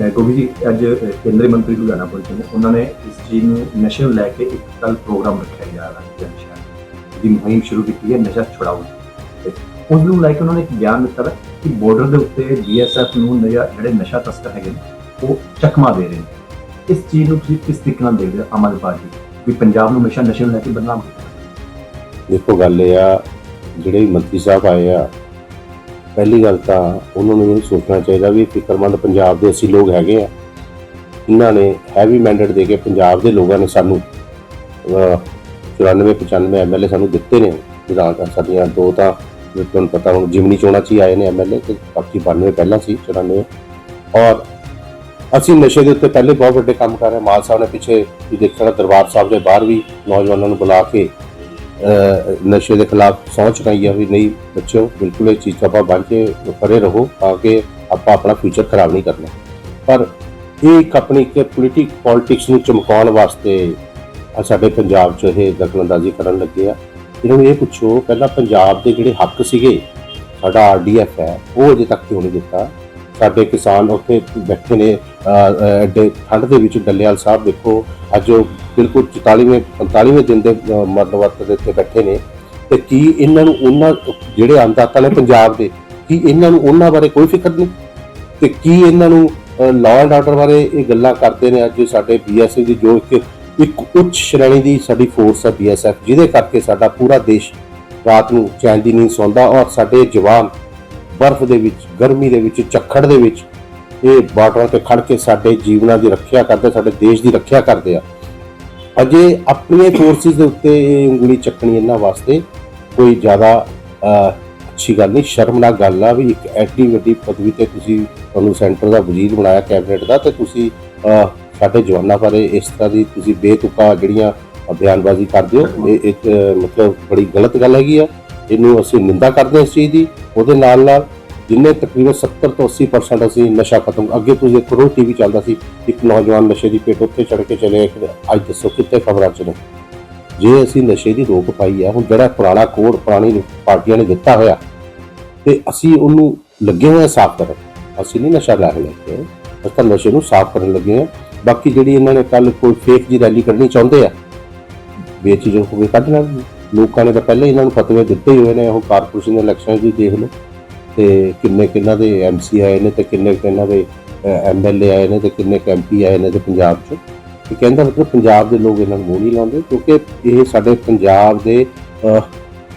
ਅਹ ਜੀ, ਅੱਜ ਕੇਂਦਰੀ ਮੰਤਰੀ ਲੁਧਿਆਣਾ ਪਹੁੰਚੇ ਨੇ, ਉਹਨਾਂ ਨੇ ਇਸ ਚੀਜ਼ ਨੂੰ ਨਸ਼ੇ ਨੂੰ ਲੈ ਕੇ ਇੱਕ ਕੱਲ ਪ੍ਰੋਗਰਾਮ ਰੱਖਿਆ ਜਾ ਰਿਹਾ ਹੈ ਨਸ਼ਾ ਦੀ ਮੁਹਿੰਮ ਸ਼ੁਰੂ ਕੀਤੀ ਹੈ, ਨਸ਼ਾ ਛੁਡਾਓ ਤੇ ਉਸ ਨੂੰ ਲੈ ਕੇ ਉਹਨਾਂ ਨੇ ਇੱਕ ਬਿਆਨ ਦਿੱਤਾ ਹੈ ਕਿ ਬਾਰਡਰ ਦੇ ਉੱਤੇ ਬੀਐਸਐਫ ਨੂੰ ਨਸ਼ਾ- ਜਿਹੜੇ ਨਸ਼ਾ ਤਸਕਰ ਹੈਗੇ ਨੇ, ਉਹ ਚਕਮਾ ਦੇ ਰਹੇ ਨੇ। ਇਸ ਚੀਜ਼ ਨੂੰ ਤੁਸੀਂ ਕਿਸ ਤਰੀਕੇ ਨਾਲ ਦੇਖਦੇ ਹੋ ਆਮ ਆਦਮੀ ਪਾਰਟੀ ਵੀ ਪੰਜਾਬ ਨੂੰ ਹਮੇਸ਼ਾ ਨਸ਼ੇ ਨੂੰ ਲੈ ਕੇ ਬਦਨਾਮ ਕੀਤਾ ਦੇਖੋ, ਗੱਲ ਇਹ ਆ, ਜਿਹੜੇ ਮੰਤਰੀ ਸਾਹਿਬ ਆਏ ਆ ਪਹਿਲੀ ਗੱਲ ਤਾਂ ਉਹਨਾਂ ਨੂੰ ਇਹ ਸੋਚਣਾ ਚਾਹੀਦਾ ਵੀ ਫਿਕਰਮੰਦ ਪੰਜਾਬ ਦੇ ਅਸੀਂ ਲੋਕ ਹੈਗੇ ਆ। ਇਹਨਾਂ ਨੇ ਹੈਵੀ ਮੈਂਡੇਟ ਦੇ ਕੇ ਪੰਜਾਬ ਦੇ ਲੋਕਾਂ ਨੇ ਸਾਨੂੰ ਅਹ, 94 95 ਐਮਐਲਏ ਸਾਨੂੰ ਦਿੱਤੇ ਨੇ। ਵਿਧਾਨ ਸਭਾ ਸਾਡੀਆਂ ਦੋ ਤਾਂ ਤੁਹਾਨੂੰ ਪਤਾ ਹੁਣ ਜਿਮਨੀ ਚੋਣਾਂ 'ਚ ਹੀ ਆਏ ਨੇ ਐਮਐਲਏ ਤੇ ਬਾਕੀ 92 ਪਹਿਲਾਂ ਸੀ 94 ਔਰ ਅਸੀਂ ਨਸ਼ੇ ਦੇ ਉੱਤੇ ਪਹਿਲੇ ਬਹੁਤ ਵੱਡੇ ਕੰਮ ਕਰ ਰਹੇ ਹਾਂ। ਮਾਨ ਸਾਹਿਬ ਨੇ ਪਿੱਛੇ ਵੀ ਦੇਖਿਆ ਦਰਬਾਰ ਸਾਹਿਬ ਦੇ ਬਾਹਰ ਵੀ ਨੌਜਵਾਨਾਂ ਨੂੰ ਬੁਲਾ ਕੇ ਨਸ਼ੇ ਦੇ ਖਿਲਾਫ ਸਹੁੰ ਚੁਕਾਈ ਹੈ ਵੀ ਨਹੀਂ, ਬੱਚਿਓ, ਬਿਲਕੁਲ ਇਹ ਚੀਜ਼ ਤੋਂ ਆਪਾਂ ਬਣ ਕੇ ਪਰੇ ਰਹੋ ਤਾਂ ਕਿ ਆਪਾਂ ਆਪਣਾ ਫਿਊਚਰ ਖਰਾਬ ਨਹੀਂ ਕਰਨਾ। ਪਰ ਇਹ ਇੱਕ ਆਪਣੀ ਇੱਕ ਪੋਲਿਟਿਕ ਪੋਲਿਟਿਕਸ ਨੂੰ ਚਮਕਾਉਣ ਵਾਸਤੇ ਸਾਡੇ ਪੰਜਾਬ 'ਚ ਇਹ ਦਖਲਅੰਦਾਜ਼ੀ ਕਰਨ ਲੱਗੇ ਆ। ਇਹਨਾਂ ਨੂੰ ਇਹ ਪੁੱਛੋ, ਪਹਿਲਾਂ ਪੰਜਾਬ ਦੇ ਜਿਹੜੇ ਹੱਕ ਸੀਗੇ, ਸਾਡਾ ਆਰਡੀਐਫ ਹੈ, ਉਹ ਅਜੇ ਤੱਕ ਕਿਉਂ ਨਹੀਂ ਦਿੱਤਾ? ਸਾਡੇ ਕਿਸਾਨ ਉੱਥੇ ਬੈਠੇ ਨੇ ਐਡੇ ਠੰਡ ਦੇ ਵਿੱਚ ਡੱਲੇਵਾਲ ਸਾਹਿਬ ਦੇਖੋ ਅੱਜ ਉਹ ਬਿਲਕੁਲ 44ਵੇਂ 45ਵੇਂ ਦਿਨ ਦੇ ਅਹ, ਵਰਤ ਦੇ ਉੱਤੇ ਬੈਠੇ ਨੇ। ਤੇ ਕੀ ਇਹਨਾਂ ਨੂੰ ਉਹਨਾਂ ਜਿਹੜੇ ਅੰਦਾਤਾ ਨੇ ਪੰਜਾਬ ਦੇ ਕੀ ਇਹਨਾਂ ਨੂੰ ਉਹਨਾਂ ਬਾਰੇ ਕੋਈ ਫਿਕਰ ਨਹੀਂ? ਤੇ ਕੀ ਇਹਨਾਂ ਨੂੰ ਲਾਅ ਐਂਡ ਆਰਡਰ ਬਾਰੇ ਇਹ ਗੱਲਾਂ ਕਰਦੇ ਨੇ ਅੱਜ ਸਾਡੇ ਬੀਐਸਐਫ ਦੀ ਜੋ ਇੱਕ ਇੱਕ ਉੱਚ ਸ਼੍ਰੇਣੀ ਦੀ ਸਾਡੀ ਫੋਰਸ ਹੈ ਬੀਐਸਐਫ ਜਿਹਦੇ ਕਰਕੇ ਸਾਡਾ ਪੂਰਾ ਦੇਸ਼ ਰਾਤ ਨੂੰ ਚੈਨ ਦੀ ਨੀਂਦ ਸੌਂਦਾ ਔਰ ਸਾਡੇ ਜਵਾਨ ਬਰਫ਼ ਦੇ ਵਿੱਚ, ਗਰਮੀ ਦੇ ਵਿੱਚ, ਝੱਖੜ ਦੇ ਵਿੱਚ ਇਹ ਬਾਰਡਰਾਂ ਤੇ ਖੜ ਕੇ ਸਾਡੇ ਜੀਵਨਾਂ ਦੀ ਰੱਖਿਆ ਕਰਦੇ, ਸਾਡੇ ਦੇਸ਼ ਦੀ ਰੱਖਿਆ ਕਰਦੇ ਆ। ਅਜੇ ਆਪਣੀਆਂ ਫੋਰਸਿਸ ਦੇ ਉੱਤੇ ਇਹ ਉਂਗਲੀ ਚੱਕਣੀ ਇਹਨਾਂ ਵਾਸਤੇ ਕੋਈ ਜ਼ਿਆਦਾ ਅੱਛੀ ਗੱਲ ਨਹੀਂ, ਸ਼ਰਮਨਾਕ ਗੱਲ ਆ ਵੀ ਇੱਕ ਐਡੀ ਵੱਡੀ ਪਦਵੀ ਤੇ ਤੁਸੀਂ ਤੁਹਾਨੂੰ ਸੈਂਟਰ ਦਾ ਵਜ਼ੀਰ ਬਣਾਇਆ, ਕੈਬਨਿਟ ਦਾ, ਤੇ ਤੁਸੀਂ ਸਾਡੇ ਜਵਾਨਾਂ ਬਾਰੇ ਇਸ ਤਰ੍ਹਾਂ ਦੀ ਤੁਸੀਂ ਬੇਤੁਕਾ ਜਿਹੜੀਆਂ ਬਿਆਨਬਾਜ਼ੀ ਕਰਦੇ ਹੋ, ਇਹ ਇੱਕ ਮਤਲਬ ਬੜੀ ਗਲਤ ਗੱਲ ਹੈਗੀ ਆ। ਜਿਹਨੂੰ ਅਸੀਂ ਨਿੰਦਾ ਕਰਦੇ ਹਾਂ ਇਸ ਚੀਜ਼ ਦੀ, ਉਹਦੇ ਨਾਲ ਨਾਲ ਜਿੰਨੇ ਤਕਰੀਬਨ 70 ਤੋਂ 80% ਅਸੀਂ ਨਸ਼ਾ ਖਤਮ, ਅੱਗੇ ਤੁਸੀਂ ਦੇਖੋ ਰੋਜ਼ ਟੀਵੀ ਚੱਲਦਾ ਸੀ, ਇੱਕ ਨੌਜਵਾਨ ਨਸ਼ੇ ਦੀ ਪੇਟ ਉੱਤੇ ਚੜ ਕੇ ਚਲੇ ਅੱਜ ਦੱਸੋ ਕਿੱਥੇ ਖਬਰਾਂ ਚ ਨੇ। ਜੇ ਅਸੀਂ ਨਸ਼ੇ ਦੀ ਰੋਕ ਪਾਈ ਆ, ਹੁਣ ਜਿਹੜਾ ਪੁਰਾਣਾ ਕੋਡ, ਪੁਰਾਣੀ ਪਾਰਟੀਆਂ ਨੇ ਦਿੱਤਾ ਹੋਇਆ, ਤੇ ਅਸੀਂ ਉਹਨੂੰ ਲੱਗੇ ਹੋਏ ਆ ਸਾਫ਼ ਕਰਨ, ਅਸੀਂ ਨਹੀਂ ਨਸ਼ਾ ਲੈ ਰਹੇ ਅਸੀਂ ਤਾਂ ਨਸ਼ੇ ਨੂੰ ਸਾਫ਼ ਕਰਨ ਲੱਗੇ ਆ। ਬਾਕੀ ਜਿਹੜੀ ਇਹਨਾਂ ਨੇ ਕੱਲ ਕੋਈ ਫੇਕ ਜੀ ਰੈਲੀ ਕਰਨੀ ਚਾਹੁੰਦੇ ਆ ਬੇਚੀਜ਼ ਹੋ ਕੇ ਕੱਢ ਲੈਣ। ਲੋਕਾਂ ਨੇ ਤਾਂ ਪਹਿਲਾਂ ਹੀ ਇਹਨਾਂ ਨੂੰ ਫਤਵੇ ਦਿੱਤੇ ਹੀ ਹੋਏ ਨੇ ਉਹ ਕਾਰਪੋਰੇਸ਼ਨ ਦੇ ਇਲੈਕਸ਼ਨ ਵੀ ਦੇਖ ਲਓ। ਤੇ ਕਿੰਨੇ ਕਿੰਨਾ ਦੇ ਐਮਸੀ ਆਏ ਨੇ ਤੇ ਕਿੰਨੇ ਕਿੰਨਾ ਦੇ ਐਮਐਲਏ ਆਏ ਨੇ ਤੇ ਕਿੰਨੇ ਐਮਪੀ ਆਏ ਨੇ ਤੇ ਪੰਜਾਬ 'ਚ। ਇਹ ਕਹਿੰਦਾ ਮਤਲਬ ਪੰਜਾਬ ਦੇ ਲੋਕ ਇਹਨਾਂ ਨੂੰ ਮੂੰਹ ਨਹੀਂ ਲਾਉਂਦੇ ਕਿਉਂਕਿ ਇਹ ਸਾਡੇ ਪੰਜਾਬ ਦੇ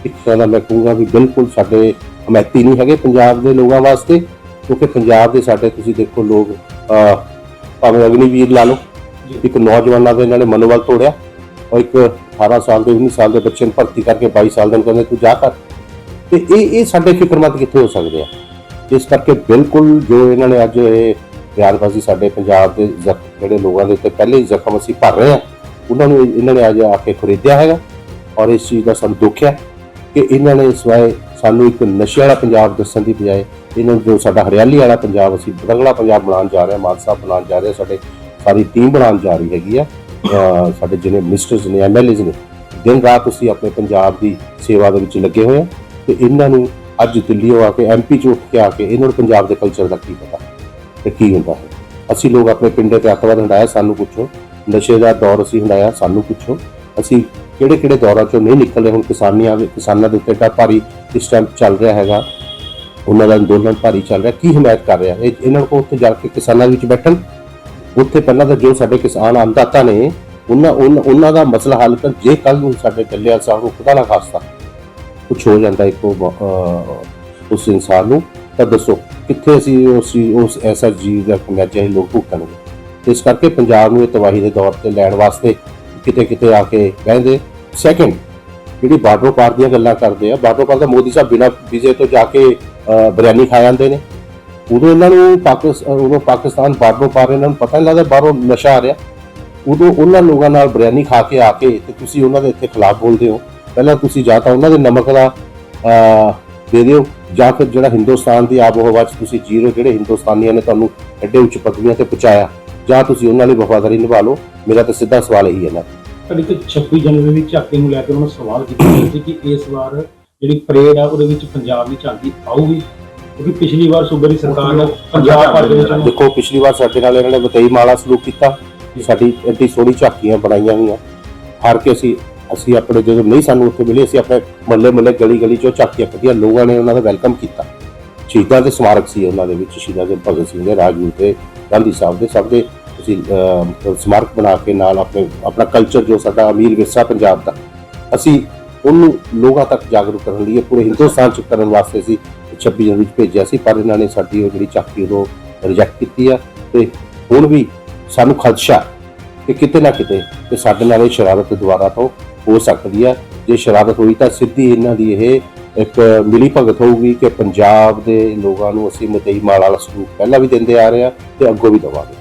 ਇੱਕ ਤਰ੍ਹਾਂ ਦਾ ਮੈਂ ਕਹੂੰਗਾ ਵੀ ਬਿਲਕੁਲ ਸਾਡੇ ਹਮਾਇਤੀ ਨਹੀਂ ਹੈਗੇ ਪੰਜਾਬ ਦੇ ਲੋਕਾਂ ਵਾਸਤੇ ਕਿਉਂਕਿ ਪੰਜਾਬ ਦੇ ਸਾਡੇ ਤੁਸੀਂ ਦੇਖੋ ਲੋਕ ਭਾਵੇਂ ਅਗਨੀਵੀਰ ਲਾ ਲਓ ਇੱਕ ਨੌਜਵਾਨਾਂ ਦੇ ਇਹਨਾਂ ਨੇ ਮਨੋਬਲ ਤੋੜਿਆ। ਔਰ ਇੱਕ 18 ਸਾਲ ਦੇ 19 ਸਾਲ ਦੇ ਬੱਚੇ ਨੂੰ ਭਰਤੀ ਕਰਕੇ 22 ਸਾਲ ਦੇ ਨੂੰ ਕਹਿੰਦੇ ਤੂੰ ਜਾ ਕਰ। ਤੇ ਇਹ ਇਹ ਸਾਡੇ ਫਿਕਰਮੰਦ ਕਿੱਥੇ ਹੋ ਸਕਦੇ ਆ? ਇਸ ਕਰਕੇ ਬਿਲਕੁਲ ਜੋ ਇਹਨਾਂ ਨੇ ਅੱਜ ਇਹ ਬਿਆਨਬਾਜ਼ੀ ਸਾਡੇ ਪੰਜਾਬ ਦੇ ਜ਼ਖ- ਜਿਹੜੇ ਲੋਕਾਂ ਦੇ ਉੱਤੇ ਪਹਿਲੇ ਹੀ ਜ਼ਖਮ ਅਸੀਂ ਭਰ ਰਹੇ ਆ, ਉਹਨਾਂ ਨੂੰ ਇਹਨਾਂ ਨੇ ਅੱਜ ਆ ਕੇ ਖਰੀਦਿਆ ਹੈਗਾ ਔਰ ਇਸ ਚੀਜ਼ ਦਾ ਸਾਨੂੰ ਦੁੱਖ ਹੈ ਕਿ ਇਹਨਾਂ ਨੇ ਸਿਵਾਏ ਸਾਨੂੰ ਇੱਕ ਨਸ਼ੇ ਵਾਲਾ ਪੰਜਾਬ ਦੱਸਣ ਦੀ ਬਜਾਏ ਇਹਨਾਂ ਨੂੰ ਜੋ ਸਾਡਾ ਹਰਿਆਲੀ ਵਾਲਾ ਪੰਜਾਬ ਅਸੀਂ ਬਦਲਣਾ ਪੰਜਾਬ ਬਣਾਉਣ ਜਾ ਰਹੇ ਹਾਂ, ਮਾਨਸਾ ਬਣਾਉਣ ਜਾ ਰਹੇ ਹਾਂ, ਸਾਡੇ ਸਾਰੀ ਟੀਮ ਬਣਾਉਣ ਜਾ ਰਹੀ ਹੈਗੀ ਆ। ਸਾਡੇ ਜਿਹਨੇ ਮਿਨਿਸਟਰਸ ਨੇ ਐਮਐਲਏਜ਼ ਨੇ, ਦਿਨ ਰਾਤ ਅਸੀਂ ਆਪਣੇ ਪੰਜਾਬ ਦੀ ਸੇਵਾ ਦੇ ਵਿੱਚ ਲੱਗੇ ਹੋਏ ਆ ਤੇ ਇਹਨਾਂ ਨੂੰ ਅੱਜ ਦਿੱਲੀੋਂ ਆ ਕੇ ਐਮਪੀ ਚ ਉੱਠ ਕੇ ਆ ਕੇ ਇਹਨਾਂ ਨੂੰ ਪੰਜਾਬ ਦੇ ਕਲਚਰ ਦਾ ਕੀ ਪਤਾ ਤੇ ਕੀ ਹੁੰਦਾ ਹੈ। ਅਸੀਂ ਲੋਕ ਆਪਣੇ ਪਿੰਡੇ ਤੇ ਅੱਤਵਾਦ ਹੰਡਾਇਆ, ਸਾਨੂੰ ਪੁੱਛੋ। ਨਸ਼ੇ ਦਾ ਦੌਰ ਅਸੀਂ ਹੰਡਾਇਆ, ਸਾਨੂੰ ਪੁੱਛੋ। ਅਸੀਂ ਕਿਹੜੇ ਕਿਹੜੇ ਦੌਰਾਂ ਚੋਂ ਨਹੀਂ ਨਿਕਲੇ ਹੁਣ ਕਿਸਾਨੀਆਂ ਕਿਸਾਨਾਂ ਦੇ ਉੱਤੇ ਏਡਾ ਭਾਰੀ ਇਸ ਟਾਈਮ ਚੱਲ ਰਿਹਾ ਹੈਗਾ। ਉਹਨਾਂ ਦਾ ਅੰਦੋਲਨ ਭਾਰੀ ਚੱਲ ਰਿਹਾ। ਕੀ ਹਮਾਇਤ ਕਰ ਰਿਹਾ? ਇਹ, ਇਹਨਾਂ ਨੂੰ ਉੱਥੇ ਜਾ ਕੇ ਕਿਸਾਨਾਂ ਵਿੱਚ ਬੈਠਣ ਉੱਥੇ ਪਹਿਲਾਂ ਤਾਂ ਜੋ ਸਾਡੇ ਕਿਸਾਨ ਅੰਦਾਤਾ ਨੇ ਉਹਨਾਂ ਉਹਨਾਂ ਉਹਨਾਂ ਦਾ ਮਸਲਾ ਹੱਲ ਕਰ ਜੇ ਕੱਲ ਨੂੰ ਸਾਡੇ ਡੱਲੇਵਾਲ ਸਾਹਿਬ ਨੂੰ ਖੁਦਾ ਨਾ ਖਾਸਤਾ ਕੁਝ ਹੋ ਜਾਂਦਾ ਇੱਕ ਉਸ ਇਨਸਾਨ ਨੂੰ ਤਾਂ ਦੱਸੋ ਕਿੱਥੇ ਅਸੀਂ ਉਸ ਉਸ ਐਸਾ ਜੀਵ ਦਾ ਕਮਿਆਜਾ ਹੀ ਲੋਕ ਭੁਗਤਣਗੇ ਇਸ ਕਰਕੇ ਪੰਜਾਬ ਨੂੰ ਇਹ ਤਬਾਹੀ ਦੇ ਦੌਰ ਤੇ ਲੈਣ ਵਾਸਤੇ ਕਿਤੇ ਕਿਤੇ ਆ ਕੇ ਕਹਿੰਦੇ ਸੈਕੰਡ ਜਿਹੜੀ ਬਾਰਡਰ ਪਾਰ ਦੀਆਂ ਗੱਲਾਂ ਕਰਦੇ ਆ ਬਾਰਡਰ ਪਾਰ ਦਾ ਮੋਦੀ ਸਾਹਿਬ ਬਿਨਾਂ ਵੀਜ਼ੇ ਤੋਂ ਜਾ ਕੇ ਅਹ, ਬਿਰਿਆਨੀ ਖਾ ਜਾਂਦੇ ਨੇ। ਉਦੋਂ ਇਹਨਾਂ ਨੂੰ ਪਾਕਿਸਤਾਨ ਉਦੋਂ ਪਾਕਿਸਤਾਨ ਬਾਰਡਰ ਪਾਰ ਇਹਨਾਂ ਨੂੰ ਪਤਾ ਨਹੀਂ ਲੱਗਦਾ ਬਾਹਰੋਂ ਨਸ਼ਾ ਆ ਰਿਹਾ। ਉਦੋਂ ਉਹਨਾਂ ਲੋਕਾਂ ਨਾਲ ਬਰਿਆਨੀ ਖਾ ਕੇ ਆ ਕੇ ਤੇ ਤੁਸੀਂ ਉਹਨਾਂ ਦੇ ਇੱਥੇ ਖਿਲਾਫ ਬੋਲਦੇ ਹੋ। ਪਹਿਲਾਂ ਤੁਸੀਂ ਜਾਂ ਤਾਂ ਉਹਨਾਂ ਦੇ ਨਮਕ ਦਾ ਦੇ ਦਿਓ ਜਾਂ ਫਿਰ ਜਿਹੜਾ ਹਿੰਦੁਸਤਾਨ ਦੀ ਆਬੋ ਹਵਾ 'ਚ ਤੁਸੀਂ ਜੀਰੋ ਜਿਹੜੇ ਹਿੰਦੁਸਤਾਨੀਆਂ ਨੇ ਤੁਹਾਨੂੰ ਐਡੇ ਉੱਚ ਪਦਵੀਆਂ ਤੇ ਪਹੁੰਚਾਇਆ। ਜਾਂ ਤੁਸੀਂ ਉਹਨਾਂ ਲਈ ਵਫਾਦਾਰੀ ਨਿਭਾ ਲਓ। ਮੇਰਾ ਤਾਂ ਸਿੱਧਾ ਸਵਾਲ ਇਹੀ ਹੈ ਨਾ। ਪਰ ਇੱਕ 26 ਜਨਵਰੀ ਵਿੱਚ ਝਾਕੀ ਨੂੰ ਲੈ ਕੇ ਉਹਨਾਂ ਨੇ ਸਵਾਲ ਕੀਤਾ ਸੀ ਕਿ ਇਸ ਵਾਰ ਜਿਹੜੀ ਪਰੇਡ ਆ, ਉਹਦੇ ਵਿੱਚ ਪੰਜਾਬ ਦੀ ਝਾਕੀ ਆਊਗੀ। ਕਿਉਂਕਿ ਪਿਛਲੀ ਵਾਰ ਸੂਬੇ ਦੀ ਸਰਕਾਰ ਨੇ ਪੰਜਾਬ ਭਰ ਦੇ ਵਿੱਚ ਦੇਖੋ ਪਿਛਲੀ ਵਾਰ ਸਾਡੇ ਨਾਲ ਇਹਨਾਂ ਨੇ ਬਤਈ ਮਾਲਾ ਸਲੂਕ ਕੀਤਾ ਸਾਡੀ ਐਡੀ ਸੋਹਣੀ ਝਾਕੀਆਂ ਬਣਾਈਆਂ ਹੋਈਆਂ। ਹਾਰ ਕੇ ਅਸੀਂ ਅਸੀਂ ਆਪਣੇ ਜਦੋਂ ਨਹੀਂ ਸਾਨੂੰ ਉੱਥੇ ਮਿਲੇ ਅਸੀਂ ਆਪਣੇ ਮੱਲੇ ਮੱਲੇ ਗਲੀ ਗਲੀ ਚੋਂ ਝਾਕੀਆਂ ਕੱਢੀਆਂ ਲੋਕਾਂ ਨੇ ਉਹਨਾਂ ਦਾ ਵੈਲਕਮ ਕੀਤਾ। ਸ਼ਹੀਦਾਂ ਦੇ ਸਮਾਰਕ ਸੀ ਉਹਨਾਂ ਦੇ ਵਿੱਚ ਸ਼ਹੀਦਾਂ ਦੇ ਭਗਤ ਸਿੰਘ ਦੇ ਰਾਜਗੁਰੂ ਤੇ ਗਾਂਧੀ ਸਾਹਿਬ ਦੇ ਸਭ ਦੇ ਅਸੀਂ ਸਮਾਰਕ ਬਣਾ ਕੇ ਨਾਲ ਆਪਣੇ ਆਪਣਾ ਕਲਚਰ ਜੋ ਸਾਡਾ ਅਮੀਰ ਵਿਰਸਾ ਪੰਜਾਬ ਦਾ। ਅਸੀਂ ਉਹਨੂੰ ਲੋਕਾਂ ਤੱਕ ਜਾਗਰੂਕ ਕਰਨ ਲਈ ਪੂਰੇ ਹਿੰਦੁਸਤਾਨ ਚ ਕਰਨ ਵਾਸਤੇ ਅਸੀਂ 26 ਜਨਵਰੀ ਵਿੱਚ ਭੇਜਿਆ ਸੀ, ਪਰ ਇਹਨਾਂ ਨੇ ਸਾਡੀ ਉਹ ਜਿਹੜੀ ਚਾਕੀ ਉਦੋਂ ਰਿਜੈਕਟ ਕੀਤੀ ਆ ਤੇ ਹੁਣ ਵੀ ਸਾਨੂੰ ਖਦਸ਼ਾ ਕਿ ਕਿਤੇ ਨਾ ਕਿਤੇ ਕਿ ਸਾਡੇ ਨਾਲ ਇਹ ਸ਼ਰਾਰਤ ਦੁਬਾਰਾ ਤੋਂ ਹੋ ਸਕਦੀ ਆ। ਜੇ ਸ਼ਰਾਰਤ ਹੋਈ ਤਾਂ ਸਿੱਧੀ ਇਹਨਾਂ ਦੀ ਇਹ ਇੱਕ ਮਿਲੀ ਭਗਤ ਹੋਊਗੀ ਕਿ ਪੰਜਾਬ ਦੇ ਲੋਕਾਂ ਨੂੰ ਅਸੀਂ ਮਤਈ ਮਾਲ ਵਾਲਾ ਸਲੂਕ ਪਹਿਲਾਂ ਵੀ ਦਿੰਦੇ ਆ ਰਹੇ ਆ ਤੇ ਅੱਗੋਂ ਵੀ ਦਵਾਂਗੇ।